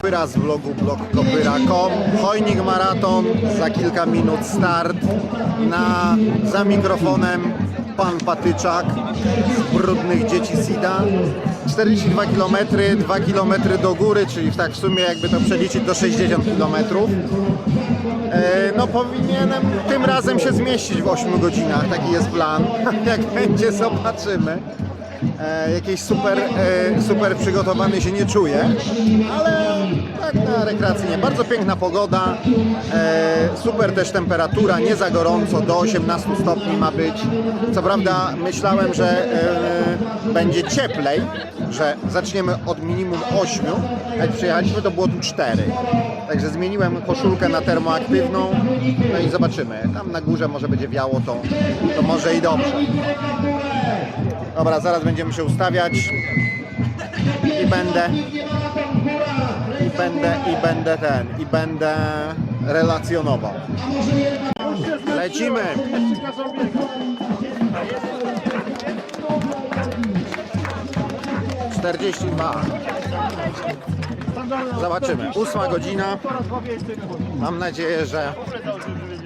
Kopyra z vlogu blogkopyra.com Chojnik Maraton, za kilka minut start. Na, za mikrofonem pan Patyczak z brudnych dzieci SIDA. 42 km, 2 km do góry, czyli tak w sumie jakby to przeliczyć do 60 km. E, No powinienem tym razem się zmieścić w 8 godzinach, taki jest plan. Jak będzie zobaczymy. E, jakiejś super, e, super przygotowany się nie czuję, ale tak na rekreacyjnie. Bardzo piękna pogoda, e, super też temperatura, nie za gorąco, do 18 stopni ma być. Co prawda myślałem, że e, będzie cieplej, że zaczniemy od minimum 8, jak przyjechaliśmy to było tu 4. Także zmieniłem koszulkę na termoaktywną, no i zobaczymy. Tam na górze może będzie wiało, to, to może i dobrze. Dobra, zaraz będziemy się ustawiać i będę i będę i będę ten i będę relacjonował. Lecimy. Czterdzieści dwa. Zobaczymy. Ósma godzina. Mam nadzieję, że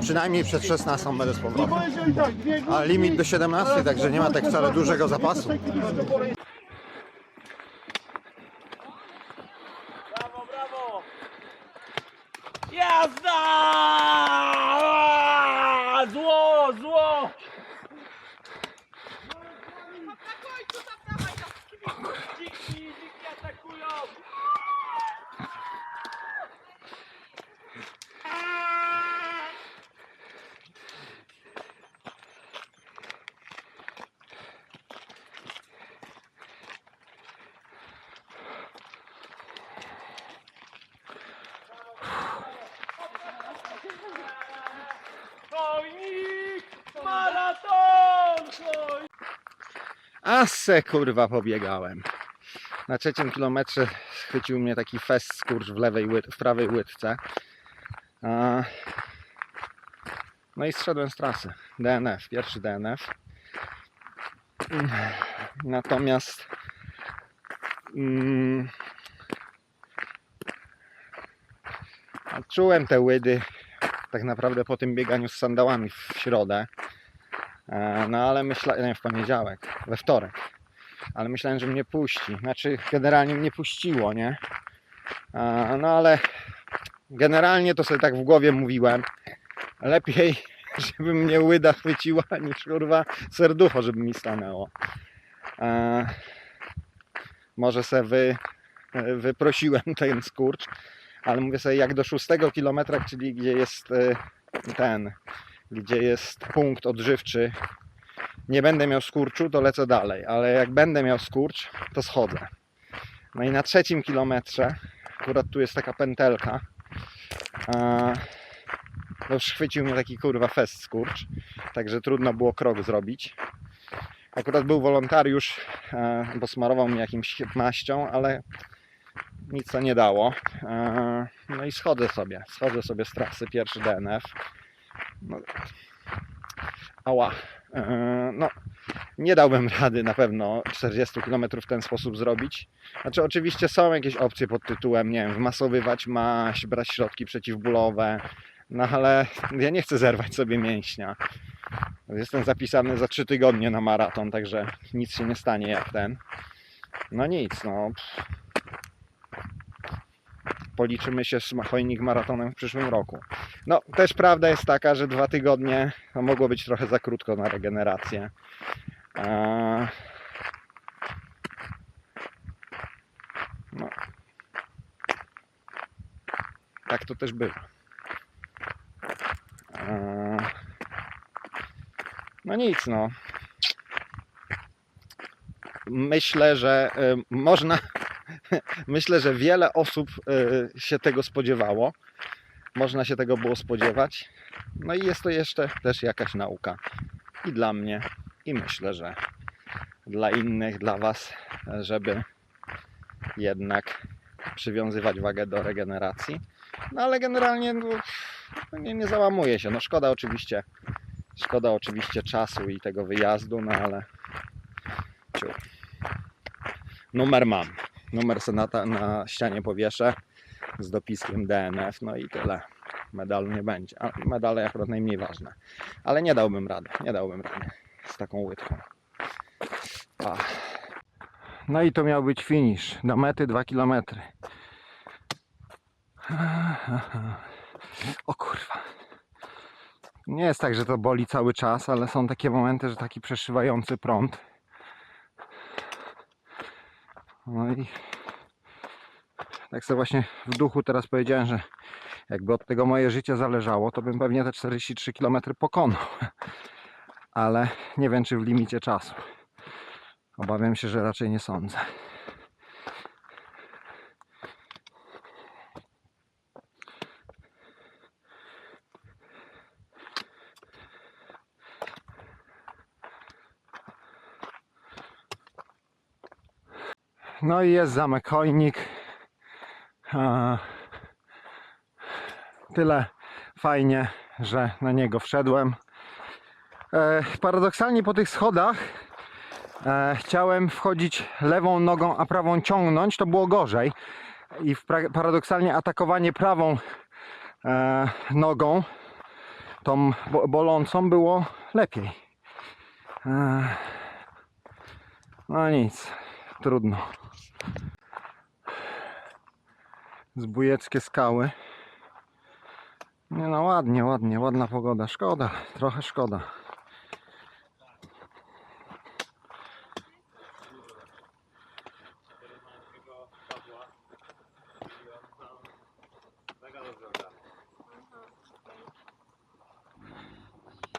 przynajmniej przed 16 będę z powrotem. A limit do 17, także nie ma tak wcale dużego zapasu. A se kurwa pobiegałem. Na trzecim kilometrze schwycił mnie taki fest skurcz w, lewej w prawej łydce. No i zszedłem z trasy. DNF, pierwszy DNF. Natomiast mm, czułem te łydy tak naprawdę po tym bieganiu z sandałami w środę. E, No ale myślałem, nie w poniedziałek, we wtorek. Ale myślałem, że mnie puści. Znaczy, generalnie mnie puściło, nie? E, No ale generalnie to sobie tak w głowie mówiłem. Lepiej, żeby mnie łyda chwyciła, niż kurwa serducho, żeby mi stanęło. E, Może se wy, wyprosiłem ten skurcz, ale mówię sobie, jak do szóstego kilometra, czyli gdzie jest ten, gdzie jest punkt odżywczy, nie będę miał skurczu, to lecę dalej, ale jak będę miał skurcz, to schodzę. No i na trzecim kilometrze, akurat tu jest taka pętelka, a, to już chwycił mnie taki kurwa fest skurcz, także trudno było krok zrobić. Akurat był wolontariusz, e, bo smarował mi jakimś maścią, ale nic to nie dało. E, No i schodzę sobie, schodzę sobie z trasy, pierwszy DNF. No, ała. E, No, nie dałbym rady na pewno 40 km w ten sposób zrobić. Znaczy, oczywiście są jakieś opcje pod tytułem, nie wiem, wmasowywać maść, brać środki przeciwbólowe, no ale ja nie chcę zerwać sobie mięśnia. Jestem zapisany za 3 tygodnie na maraton, także nic się nie stanie jak ten. No nic, no. Policzymy się z chojnik maratonem w przyszłym roku. No, też prawda jest taka, że dwa tygodnie mogło być trochę za krótko na regenerację. Eee, No. Tak to też było. Eee, No nic, no. Myślę, że y, można. Myślę, że wiele osób y, się tego spodziewało. Można się tego było spodziewać. No i jest to jeszcze też jakaś nauka. I dla mnie, i myślę, że dla innych, dla Was, żeby jednak przywiązywać wagę do regeneracji. No ale generalnie no, nie, nie załamuje się. No szkoda oczywiście, szkoda oczywiście czasu i tego wyjazdu, no ale ciu. Numer mam. Numer se na, ta- na ścianie powieszę. z dopiskiem DNF, no i tyle. Medalu nie będzie. A medale akurat najmniej ważne. Ale nie dałbym rady, nie dałbym rady z taką łydką. A. No i to miał być finish. Do mety 2 km. O kurwa. Nie jest tak, że to boli cały czas, ale są takie momenty, że taki przeszywający prąd. No i tak sobie właśnie w duchu teraz powiedziałem, że jakby od tego moje życie zależało, to bym pewnie te 43 km pokonał. Ale nie wiem, czy w limicie czasu. Obawiam się, że raczej nie sądzę. No i jest zamek Chojnik. A, Tyle fajnie, że na niego wszedłem. E, paradoksalnie po tych schodach e, chciałem wchodzić lewą nogą, a prawą ciągnąć, to było gorzej. I paradoksalnie atakowanie prawą e, nogą, tą bo- bolącą, było lepiej. No nic, trudno. Zbójeckie skały. Nie no, ładnie, ładnie, ładna pogoda. Szkoda, trochę szkoda.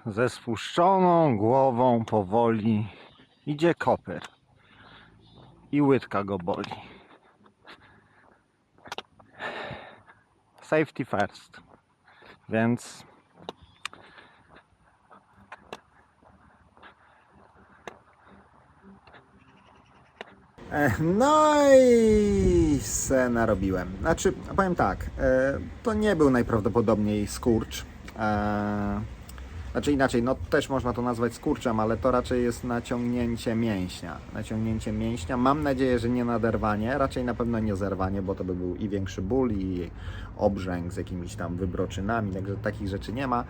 Ze spuszczoną głową powoli idzie koper. I łydka go boli. Safety first. Więc E, No i se narobiłem. Znaczy, powiem tak, e, to nie był najprawdopodobniej skurcz. Znaczy inaczej, no też można to nazwać skurczem, ale to raczej jest naciągnięcie mięśnia. Naciągnięcie mięśnia. Mam nadzieję, że nie naderwanie, raczej na pewno nie zerwanie, bo to by był i większy ból, i obrzęk z jakimiś tam wybroczynami, także takich rzeczy nie ma,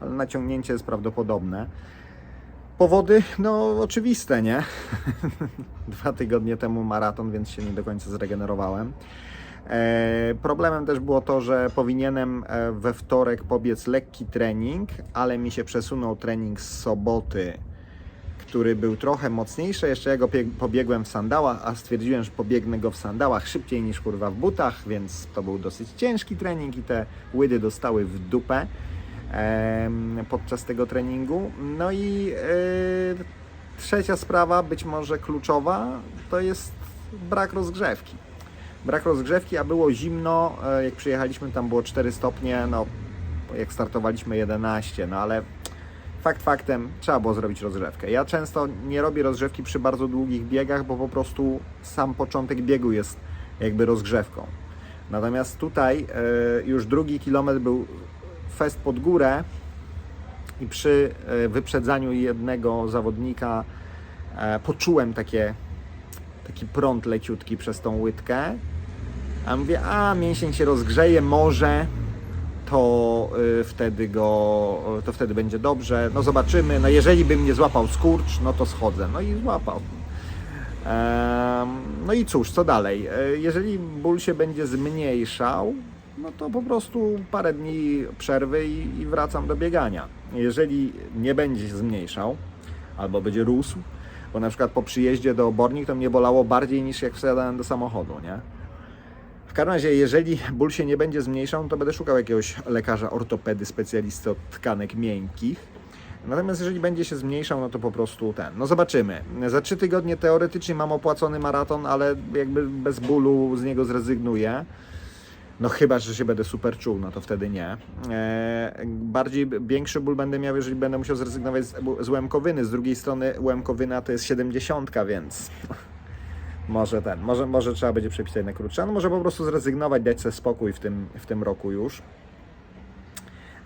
ale naciągnięcie jest prawdopodobne. Powody, no oczywiste, nie? Dwa tygodnie temu maraton, więc się nie do końca zregenerowałem. E, problemem też było to, że powinienem e, we wtorek pobiec lekki trening, ale mi się przesunął trening z soboty, który był trochę mocniejszy. Jeszcze ja go pobiegłem w sandałach, a stwierdziłem, że pobiegnę go w sandałach szybciej niż kurwa w butach, więc to był dosyć ciężki trening i te łydy dostały w dupę podczas tego treningu. No i e, trzecia sprawa, być może kluczowa, to jest brak rozgrzewki. Brak rozgrzewki, a było zimno, e, jak przyjechaliśmy tam było 4 stopnie, no jak startowaliśmy 11, no ale fakt faktem trzeba było zrobić rozgrzewkę. Ja często nie robię rozgrzewki przy bardzo długich biegach, bo po prostu sam początek biegu jest jakby rozgrzewką. Natomiast tutaj e, już drugi kilometr był fest pod górę i przy e, wyprzedzaniu jednego zawodnika poczułem takie, taki prąd leciutki przez tą łydkę. A mówię, a mięsień się rozgrzeje, może to y, wtedy go, to wtedy będzie dobrze. No zobaczymy. No jeżeli bym nie złapał skurcz, no to schodzę. No i złapał. No i cóż, co dalej? E, Jeżeli ból się będzie zmniejszał, no to po prostu parę dni przerwy i, i wracam do biegania. Jeżeli nie będzie się zmniejszał, albo będzie rósł, bo na przykład po przyjeździe do Obornik to mnie bolało bardziej niż jak wsiadałem do samochodu, nie? Każdym razie, jeżeli ból się nie będzie zmniejszał, to będę szukał jakiegoś lekarza ortopedy, specjalisty od tkanek miękkich. Natomiast jeżeli będzie się zmniejszał, no to po prostu ten. No zobaczymy. Za trzy tygodnie teoretycznie mam opłacony maraton, ale jakby bez bólu z niego zrezygnuję. No chyba, że się będę super czuł, no to wtedy nie. Eee, bardziej większy ból będę miał, jeżeli będę musiał zrezygnować z, z łemkowyny. Z drugiej strony łemkowyna to jest 70, więc może ten, może, może trzeba będzie przepisać na krótsze, no może po prostu zrezygnować, dać sobie spokój w tym, w tym roku już.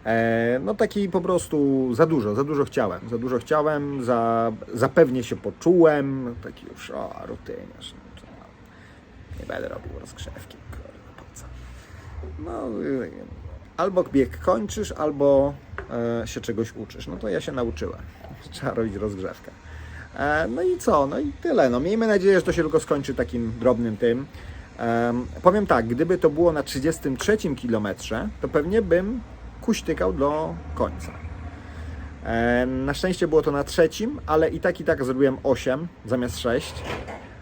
E, no taki po prostu za dużo, za dużo chciałem, za dużo chciałem, za, pewnie się poczułem, taki już o, rutyniarz, no, nie będę robił rozgrzewki, po co. no, y, albo bieg kończysz, albo e, się czegoś uczysz. No to ja się nauczyłem. Trzeba robić rozgrzewkę. E, no i co? No i tyle. No miejmy nadzieję, że to się tylko skończy takim drobnym tym. Em, powiem tak, gdyby to było na 33 kilometrze, to pewnie bym kuśtykał do końca. E, na szczęście było to na trzecim, ale i tak i tak zrobiłem 8 zamiast 6,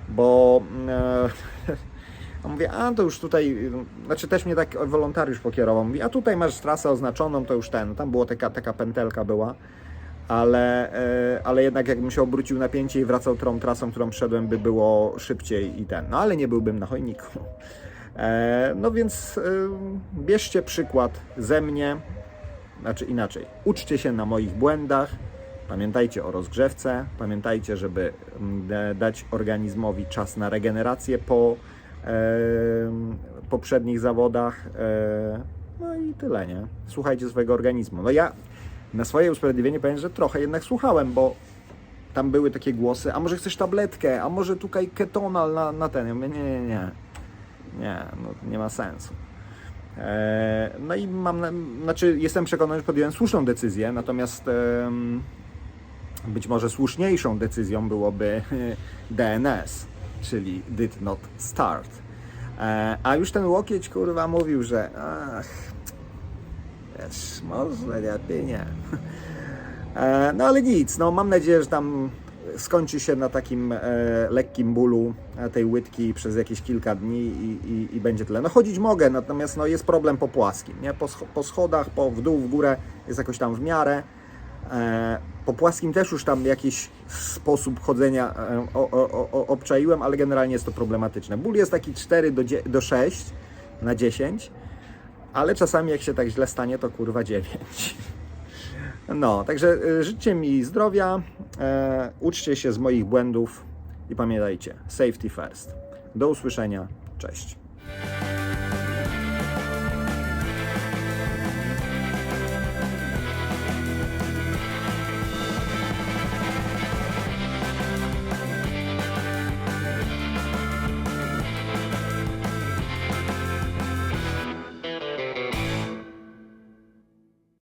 bo e, a mówię, a to już tutaj, znaczy też mnie tak wolontariusz pokierował, mówi, a tutaj masz trasę oznaczoną, to już ten, tam była taka, taka pętelka była, ale, e, ale jednak jakbym się obrócił na pięcie i wracał tą trasą, którą szedłem, by było szybciej i ten, no ale nie byłbym na chojniku. E, no więc e, bierzcie przykład ze mnie, znaczy inaczej, uczcie się na moich błędach, pamiętajcie o rozgrzewce, pamiętajcie, żeby da- dać organizmowi czas na regenerację po poprzednich zawodach. No i tyle, nie? Słuchajcie swojego organizmu. No ja na swoje usprawiedliwienie powiem, że trochę jednak słuchałem, bo tam były takie głosy, a może chcesz tabletkę, a może tutaj ketonal na, na ten. Ja mówię, nie, nie, nie. Nie, no, nie ma sensu. E, No i mam, na, znaczy jestem przekonany, że podjąłem słuszną decyzję, natomiast być może słuszniejszą decyzją byłoby DNS, czyli did not start. E, A już ten łokieć kurwa mówił, że ach, wiesz, może lepiej nie. E, No ale nic, no mam nadzieję, że tam skończy się na takim e, lekkim bólu e, tej łydki przez jakieś kilka dni i, i, i będzie tyle. No chodzić mogę, natomiast no, jest problem po płaskim, nie? Po, po schodach, po w dół, w górę jest jakoś tam w miarę. E, po płaskim też już tam jakiś sposób chodzenia e, o, o, o, obczaiłem, ale generalnie jest to problematyczne. Ból jest taki 4 do, do 6 na 10, ale czasami jak się tak źle stanie, to kurwa 9. No, także y, życzcie mi zdrowia, e, uczcie się z moich błędów i pamiętajcie, safety first. Do usłyszenia, cześć.